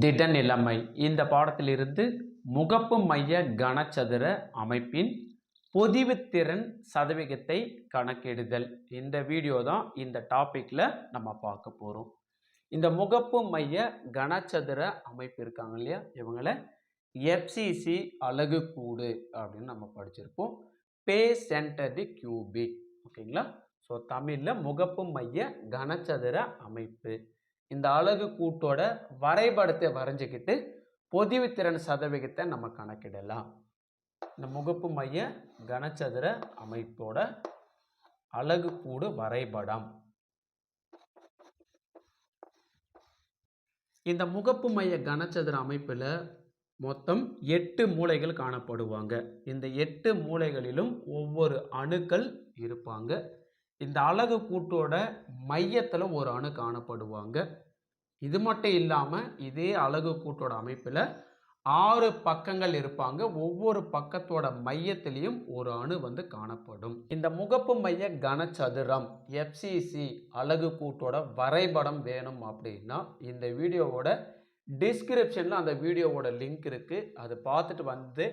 திட நிலைமை இந்த பாடத்திலிருந்து முகப்பு மைய கனச்சதுர அமைப்பின் பொதிவுத்திறன் சதவிகிதத்தை கணக்கிடுதல். இந்த வீடியோ தான் இந்த டாப்பிக்கில் நம்ம பார்க்க போகிறோம் இந்த முகப்பு மைய கனச்சதுர அமைப்பு இருக்காங்க இல்லையா? இவங்களை எஃப்சிசி அலகு கூடு அப்படின்னு நம்ம படிச்சிருப்போம். பே சென்டர் தி கியூபிக் ஓகேங்களா? ஸோ தமிழில் முகப்பு மைய கனச்சதுர அமைப்பு. இந்த அழகு கூட்டோட வரைபடத்தை வரைஞ்சிக்கிட்டு பொதிவுத்திறன் சதவிகிதத்தை நம்ம கணக்கிடலாம். இந்த முகப்பு மைய கனச்சதுர அமைப்போட அழகு கூடு வரைபடம். இந்த முகப்பு மைய கனச்சதுர அமைப்பில் மொத்தம் எட்டு மூலைகள் காணப்படுவாங்க. இந்த எட்டு மூலைகளிலும் ஒவ்வொரு அணுக்கள் இருப்பாங்க. இந்த அலகு கூட்டோட மையத்தில் ஒரு அணு காணப்படுவாங்க. இது மட்டும் இல்லாமல் இதே அலகு கூட்டோட அமைப்பில் ஆறு பக்கங்கள் இருப்பாங்க. ஒவ்வொரு பக்கத்தோட மையத்திலையும் ஒரு அணு வந்து காணப்படும். இந்த முகப்பு மைய கனச்சதுரம் எஃப்சிசி அலகு கூட்டோட வரைபடம் வேணும் அப்படின்னா இந்த வீடியோவோட டிஸ்கிரிப்ஷனில் அந்த வீடியோவோட லிங்க் இருக்குது அது பார்த்துட்டு வந்து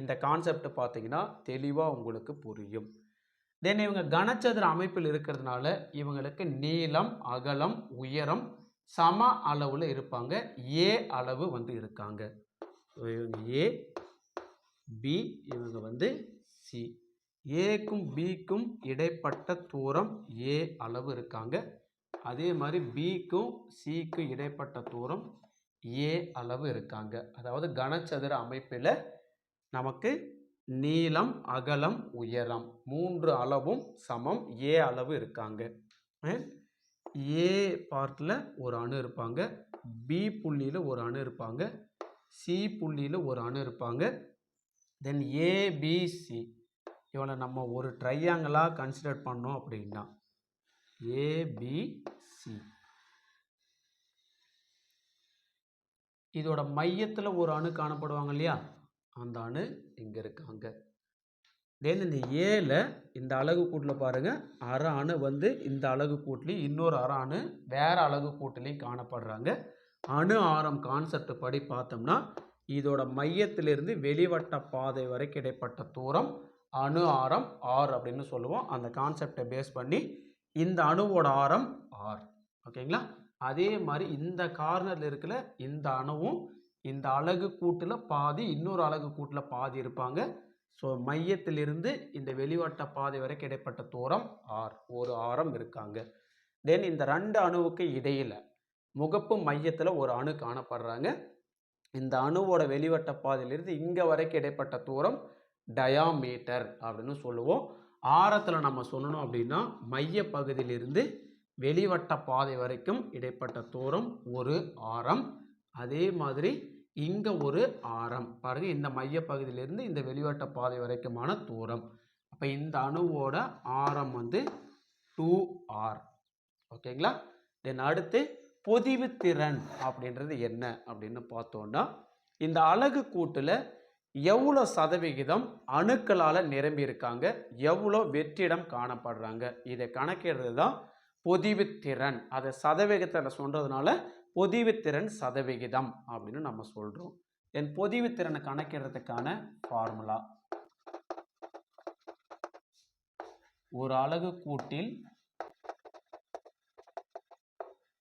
இந்த கான்செப்ட் பார்த்தீங்கன்னா தெளிவாக உங்களுக்கு புரியும். தென் இவங்க கனச்சதுர அமைப்பில் இருக்கிறதுனால இவங்களுக்கு நீளம் அகலம் உயரம் சம அளவில் இருப்பாங்க. ஏ அளவு வந்து இருக்காங்க. இவங்க ஏ பி இவங்க வந்து சி ஏக்கும் பிக்கும் இடைப்பட்ட தூரம் ஏ அளவு இருக்காங்க. அதே மாதிரி பிக்கும் சிக்கும் இடைப்பட்ட தூரம் ஏ அளவு இருக்காங்க. அதாவது கனச்சதுர அமைப்பில் நமக்கு நீளம் அகலம் உயரம். மூன்று அளவும் சமம். ஏ அளவு இருக்காங்க. ஏ பார்ட்டில் ஒரு அணு இருப்பாங்க. பி புள்ளியில் ஒரு அணு இருப்பாங்க. சி புள்ளியில் ஒரு அணு இருப்பாங்க. தென் ஏபிசி இவனை நம்ம ஒரு ட்ரையாங்கிளாக கன்சிடர் பண்ணோம் அப்படின்னா ஏபிசி இதோட மையத்தில் ஒரு அணு காணப்படுவாங்க இல்லையா? அந்த இங்கே இருக்காங்க. தென் இந்த ஏல இந்த அழகு கூட்டில் பாருங்கள் அரை அணு வந்து இந்த அலகு கூட்டிலையும் இன்னொரு அற அணு வேறு அழகு கூட்டிலையும் காணப்படுறாங்க. அணு ஆரம் கான்செப்ட் படி பார்த்தோம்னா இதோட மையத்திலிருந்து வெளிவட்ட பாதை வரைக்கும் இடைப்பட்ட தூரம் அணு ஆரம் ஆர் அப்படின்னு சொல்லுவோம். அந்த கான்செப்டை பேஸ் பண்ணி இந்த அணுவோட ஆரம் ஆர் ஓகேங்களா? அதே மாதிரி இந்த கார்னரில் இருக்கிற இந்த அணுவும் இந்த அலகு கூட்டில் பாதி இன்னொரு அலகு கூட்டில் பாதி இருப்பாங்க. ஸோ மையத்திலிருந்து இந்த வெளிவட்ட பாதை வரைக்கும் இடைப்பட்ட தூரம் ஆர் ஒரு ஆரம் இருக்காங்க. தென் இந்த ரெண்டு அணுவுக்கு இடையில் முகப்பு மையத்தில் ஒரு அணு காணப்படுறாங்க. இந்த அணுவோட வெளிவட்ட பாதையிலிருந்து இங்கே வரைக்கும் இடைப்பட்ட தூரம் டயாமீட்டர் அப்படின்னு சொல்லுவோம். ஆரத்தில் நம்ம சொல்லணும் அப்படின்னா மைய பகுதியிலிருந்து வெளிவட்ட பாதை வரைக்கும் இடைப்பட்ட தூரம் ஒரு ஆரம். அதே மாதிரி இங்கே ஒரு ஆரம். பாருங்கள் இந்த மையப்பகுதியிலேருந்து இந்த வெளிவட்ட பாதை வரைக்குமான தூரம். அப்போ இந்த அணுவோட ஆரம் வந்து டூ ஆர் ஓகேங்களா தென் அடுத்து பொதிவு திறன் அப்படின்றது என்ன அப்படின்னு பார்த்தோன்னா இந்த அழகு கூட்டில் எவ்வளோ சதவிகிதம் அணுக்களால் நிரம்பி இருக்காங்க எவ்வளோ வெற்றிடம் காணப்படுறாங்க. இதை கணக்கிடுறது தான் பொதிவு திறன். அதை சதவிகிதத்தில் சொல்கிறதுனால பொதிவுத்திறன் சதவிகிதம் அப்படின்னு நம்ம சொல்கிறோம் என் பொதிவுத்திறனை கணக்கிடுறதுக்கான ஃபார்முலா ஒரு அலகு கூட்டில்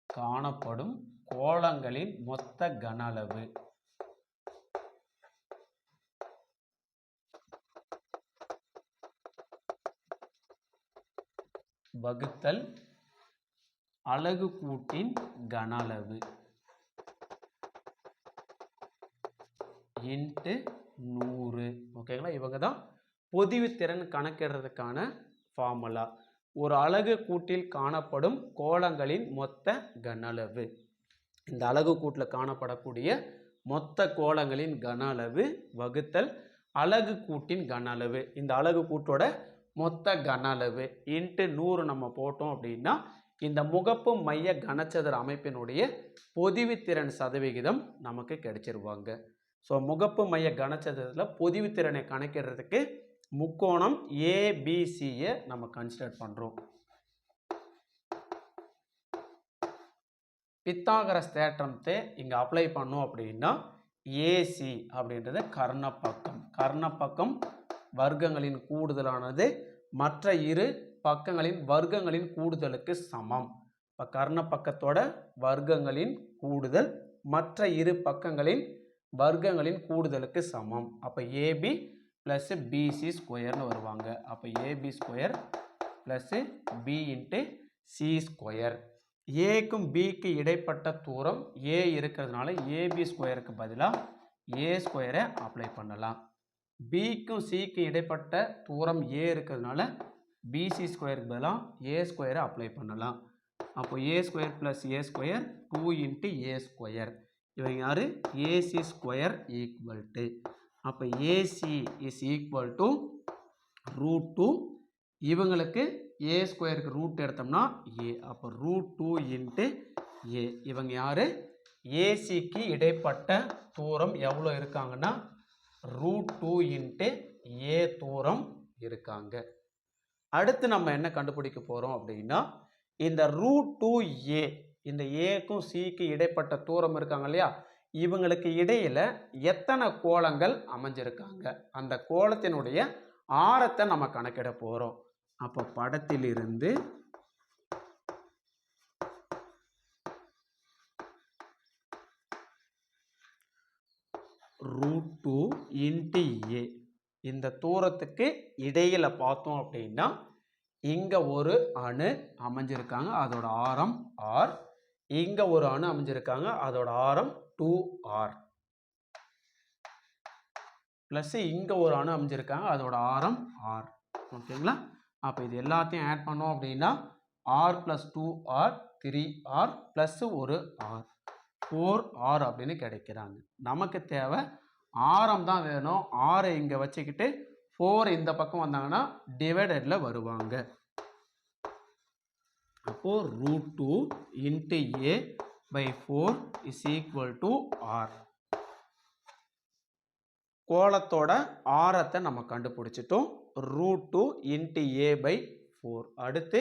காணப்படும் கோளங்களின் மொத்த கன அளவு வகுத்தல் அலகு கூட்டின் கன அளவு இன்ட்டு நூறு ஓகேங்களா இவங்க தான் பொதிவுத்திறன் கணக்கிடுறதுக்கான ஃபார்முலா ஒரு அலகு கூட்டில் காணப்படும் கோலங்களின் மொத்த கன அளவு இந்த அலகு கூட்டில் காணப்படக்கூடிய மொத்த கோலங்களின் கன அளவு வகுத்தல் அலகு கூட்டின் கன அளவு இந்த அலகு கூட்டோட மொத்த கன அளவு இன்ட்டு நூறு நம்ம போட்டோம் அப்படின்னா இந்த முகப்பு மைய கனச்சதுர அமைப்பினுடைய பொதிவுத்திறன் சதவிகிதம் நமக்கு கிடைச்சிருவாங்க. ஸோ முகப்பு மைய கனச்சதுரத்தில் பொதிவுத்திறனை கணக்கிடுறதுக்கு முக்கோணம் ஏபிசியை நம்ம கன்சிடர் பண்ணுறோம் பித்தாகரஸ் தேற்றத்தை இங்கே அப்ளை பண்ணோம் அப்படின்னா ஏசி அப்படின்றது கர்ணப்பக்கம் கர்ணப்பக்கம் வர்க்கங்களின் கூடுதலானது மற்ற இரு பக்கங்களின் வர்க்கங்களின் கூடுதலுக்கு சமம். இப்போ கர்ண பக்கத்தோட வர்க்கங்களின் கூடுதல் மற்ற இரு பக்கங்களின் வர்க்கங்களின் கூடுதலுக்கு சமம். அப்போ ஏபி ப்ளஸ்ஸு பிசி ஸ்கொயர்னு வருவாங்க. அப்போ AB square plus B into C square ஏக்கும் பிக்கு இடைப்பட்ட தூரம் ஏ இருக்கிறதுனால ஏபி ஸ்கொயருக்கு பதிலாக ஏ ஸ்கொயரை அப்ளை பண்ணலாம். பிக்கும் சிக்கும் இடைப்பட்ட தூரம் ஏ இருக்கிறதுனால பிசி ஸ்கொயருக்கு பதிலாக ஏ ஸ்கொயரை அப்ளை பண்ணலாம். அப்போ A square plus A square two into A square இவங்க யார்? ஏசி ஸ்கொயர் ஈக்குவல் டு அப்போ AC is equal to root two இவங்களுக்கு ஏ ஸ்கொயருக்கு ரூட் எடுத்தோம்னா ஏ அப்போ ரூட் டூ இன்ட்டு ஏ இவங்க யார்? ஏசிக்கு இடைப்பட்ட தூரம் எவ்வளோ இருக்காங்கன்னா? ரூட் டூ இன்ட்டு ஏ தூரம் இருக்காங்க. அடுத்து நம்ம என்ன கண்டுபிடிக்க போகிறோம் அப்படின்னா இந்த ரூட் டூ ஏ இந்த ஏக்கும் சிக்கு இடைப்பட்ட தூரம் இருக்காங்க இல்லையா? இவங்களுக்கு இடையில் எத்தனை கோலங்கள் அமைஞ்சிருக்காங்க? அந்த கோலத்தினுடைய ஆரத்தை நம்ம கணக்கிட போகிறோம் அப்போ படத்திலிருந்து ரூட் டூ இன்ட்டு ஏ இந்த தூரத்துக்கு இடையில் பார்த்தோம் அப்படின்னா இங்கே ஒரு அணு அமைஞ்சிருக்காங்க அதோட ஆரம் ஆர் இங்கே ஒரு அணு அமைஞ்சிருக்காங்க அதோட ஆரம் டூ ஆர் ப்ளஸ் இங்கே ஒரு அணு அமைஞ்சிருக்காங்க அதோட ஆரம் ஆர் ஓகேங்களா? அப்போ இது எல்லாத்தையும் ஆட் பண்ணோம் அப்படின்னா R plus two R three R plus ஒரு ஆர் ஃபோர் ஆர் அப்படின்னு கிடைக்கிறாங்க. நமக்கு தேவை ஆரம் தான் வேணும். ஆறை இங்கே வச்சுக்கிட்டு ஃபோர் இந்த பக்கம் வந்தாங்கன்னா டிவைடடில் வருவாங்க. அப்போது root two into A by four is equal to R கோலத்தோட ஆரத்தை நம்ம கண்டுபிடிச்சிட்டோம். Root two into A by four அடுத்து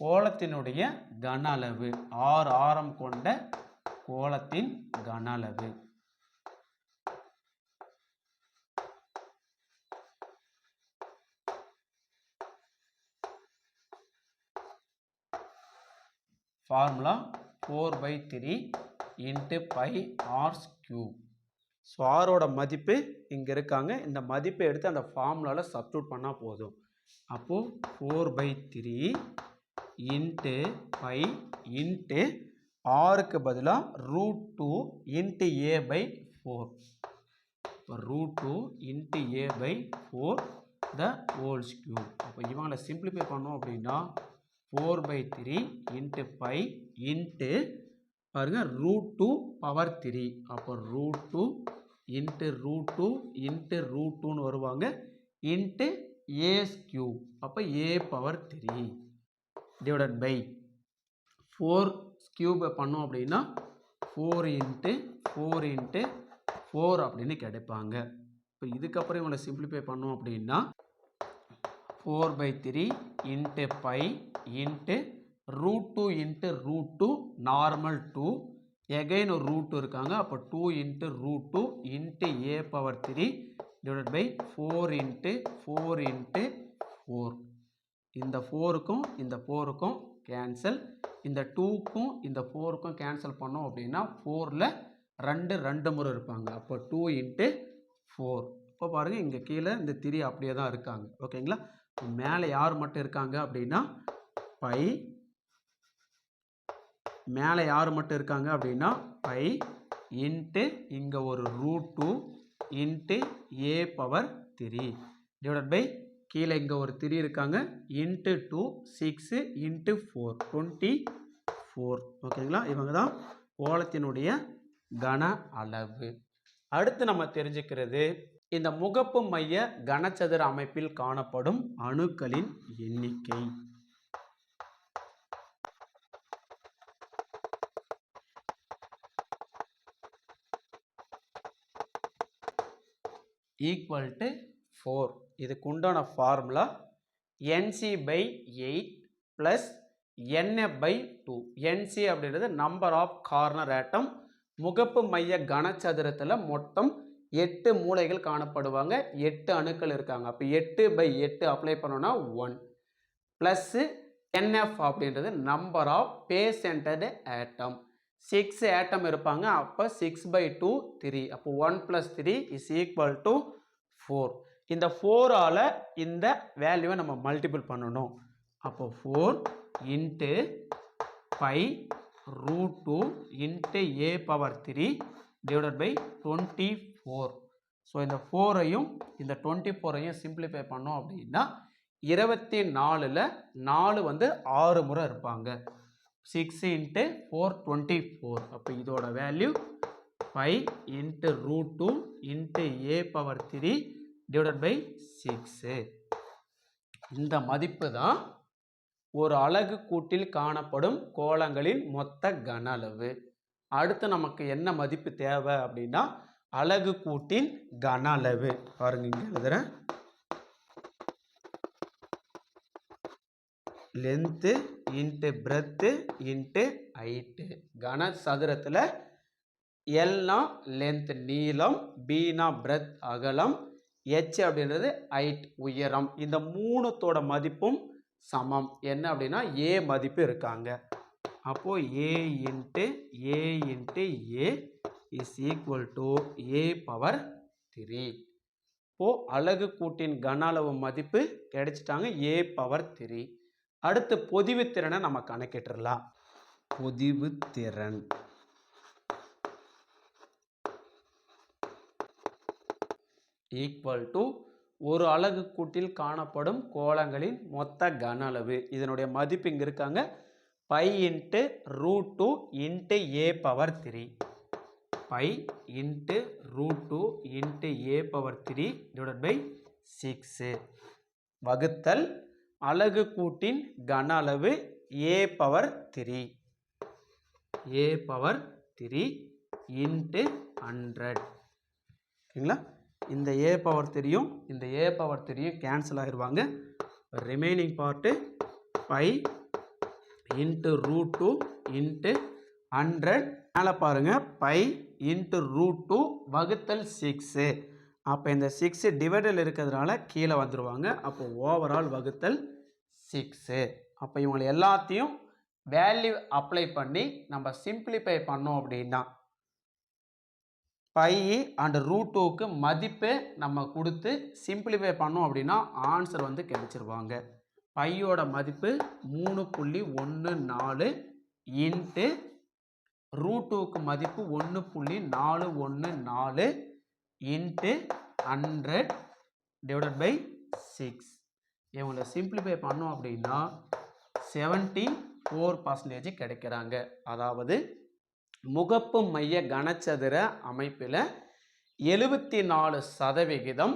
கோலத்தினுடைய கன அளவு ஆறு ஆரம் கொண்ட கோலத்தின் கன அளவு formula four by three into pi R's cube so ஆரோட மதிப்பு இங்கே இருக்காங்க. இந்த மதிப்பை எடுத்து அந்த ஃபார்முலாவில் சப்ஸ்டியூட் பண்ணால் போதும். அப்போது four by three into pi into ஆருக்கு பதிலாக root two into A by four இப்போ root two into A by four the whole's cube அப்போ இவங்களை சிம்பிளிஃபை பண்ணோம் அப்படின்னா four by three into pi into பாருங்கள் ரூட் டூ பவர் த்ரீ அப்போ root two into root two into root டூன்னு வருவாங்க. Into A's cube அப்போ A power three divide by four கியூபை பண்ணோம் அப்படின்னா four into four into four அப்படின்னு கிடைப்பாங்க. இப்போ இதுக்கப்புறம் இவங்களை சிம்பிளிஃபை பண்ணோம் அப்படின்னா four by three into pi into root two into root two normal two again ஒரு ரூட் இருக்காங்க. அப்போ two into root two into A power three divide by four into four into four இந்த ஃபோருக்கும் இந்த ஃபோருக்கும் cancel இந்த டூக்கும் இந்த ஃபோருக்கும் cancel பண்ணோம் அப்படின்னா ஃபோரில் ரெண்டு ரெண்டு முறை இருப்பாங்க. அப்போ டூ இன்ட்டு ஃபோர் இப்போ பாருங்கள் இங்கே கீழே இந்த திரி அப்படியே தான் இருக்காங்க ஓகேங்களா மேலே யார் மட்டும் இருக்காங்க அப்படின்னா பை. மேலே யார் மட்டும் இருக்காங்க அப்படின்னா பை. இன்ட்டு இங்கே ஒரு root two into A power three divide by கீழே இங்கே ஒரு த்ரீ இருக்காங்க. Into two six into four twenty four ஓகேங்களா? இவங்க தான் கோலத்தினுடைய கன அளவு. அடுத்து நம்ம தெரிஞ்சுக்கிறது இந்த முகப்பு மைய கனச்சதுர அமைப்பில் காணப்படும் அணுக்களின் எண்ணிக்கை. ஈக்குவல் டு ஃபோர் இதுக்கு உண்டான formula NC by eight plus NA by two NC அப்படின்றது நம்பர் ஆஃப் கார்னர் ஆட்டம் முகப்பு மைய கனச்சதுரத்தில் மொத்தம் எட்டு மூலைகள் காணப்படுவாங்க. எட்டு அணுக்கள் இருக்காங்க. அப்போ எட்டு பை எட்டு அப்ளை பண்ணோன்னா ஒன் ப்ளஸ்ஸு என்எஃப் அப்படின்றது number of face centred atom six atom இருப்பாங்க. அப்போ சிக்ஸ் பை டூ த்ரீ அப்போ one plus three is equal to four இந்த ஃபோரால் இந்த வேல்யூவை நம்ம மல்டிபிள் பண்ணணும். அப்போ four into five root two into A power three divided by twenty four so இந்த ஃபோரையும் இந்த டுவெண்ட்டி ஃபோரையும் சிம்பிளிஃபை பண்ணோம் அப்படின்னா இருபத்தி நாலில் நாலு வந்து ஆறு முறை இருப்பாங்க. Six into four twenty four அப்போ இதோட value five into root two into A power three divide by six இந்த மதிப்பு தான் ஒரு அலகு கூட்டில் காணப்படும் கோலங்களின் மொத்த கன அளவு. அடுத்து நமக்கு என்ன மதிப்பு தேவை அப்படின்னா அலகு கூட்டின் கன அளவு. பாருங்க இங்க length into breadth into height கன சதுரத்தில் எல்னா லென்த் நீளம் பீனா பிரெத் அகலம் ஹெச் அப்படின்றது ஹைட் உயரம். இந்த மூணுத்தோட மதிப்பும் சமம். என்ன அப்படின்னா ஏ மதிப்பு இருக்காங்க. அப்போது a into a into a is equal to a power three இப்போது அழகு கூட்டின் கன அளவு மதிப்பு கிடைச்சிட்டாங்க ஏ பவர் த்ரீ அடுத்து பொதிவு திறனை நம்ம கணக்கிட்டுறலாம். பொதிவு திறன். ஈக்குவல் டு ஒரு அலகு கூட்டில் காணப்படும் கோலங்களின் மொத்த கன அளவு. இதனுடைய மதிப்பு இங்கே இருக்காங்க. Pi into root two into a power three five into root two into a power three divide by six வகுத்தல் அலகு கூட்டின் கன அளவு a power three a power three into hundred ஓகேங்களா இந்த ஏ பவர் த்ரீயும் இந்த ஏ பவர் த்ரீயும் கேன்சல் ஆகிடுவாங்க remaining part five into root two into hundred மேலே பாருங்கள் பை இன்ட்டு ரூட் டூ வகுத்தல் சிக்ஸு அப்போ இந்த சிக்ஸு டிவைடில் இருக்கிறதுனால கீழே வந்துடுவாங்க அப்போ ஓவரால் வகுத்தல் சிக்ஸு அப்போ இவங்களை எல்லாத்தையும் வேல்யூ அப்ளை பண்ணி நம்ம சிம்பிளிஃபை பண்ணோம் அப்படின்னா பை அண்ட் ரூட் டூக்கு மதிப்பு நம்ம கொடுத்து சிம்பிளிஃபை பண்ணோம் அப்படின்னா ஆன்சர் வந்து கிடைச்சிருவாங்க. பையோட மதிப்பு மூணு புள்ளி ஒன்று நாலு இன்ட்டு ரூட் டூக்கு மதிப்பு ஒன்று புள்ளி நாலு ஒன்று நாலு into hundred divided by six இவங்களை சிம்பிளிஃபை பண்ணோம் அப்படின்னா செவன்ட்டி ஃபோர் பர்சன்டேஜ் கிடைக்கிறாங்க. அதாவது முகப்பு மைய கனச்சதுர அமைப்பில் எழுபத்தி நாலு சதவிகிதம்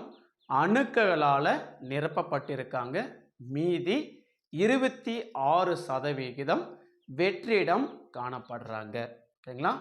அணுக்களால் நிரப்பப்பட்டிருக்காங்க. மீதி இருபத்தி ஆறு சதவிகிதம் வெற்றிடம் காணப்படுறாங்க. ஓகேங்களா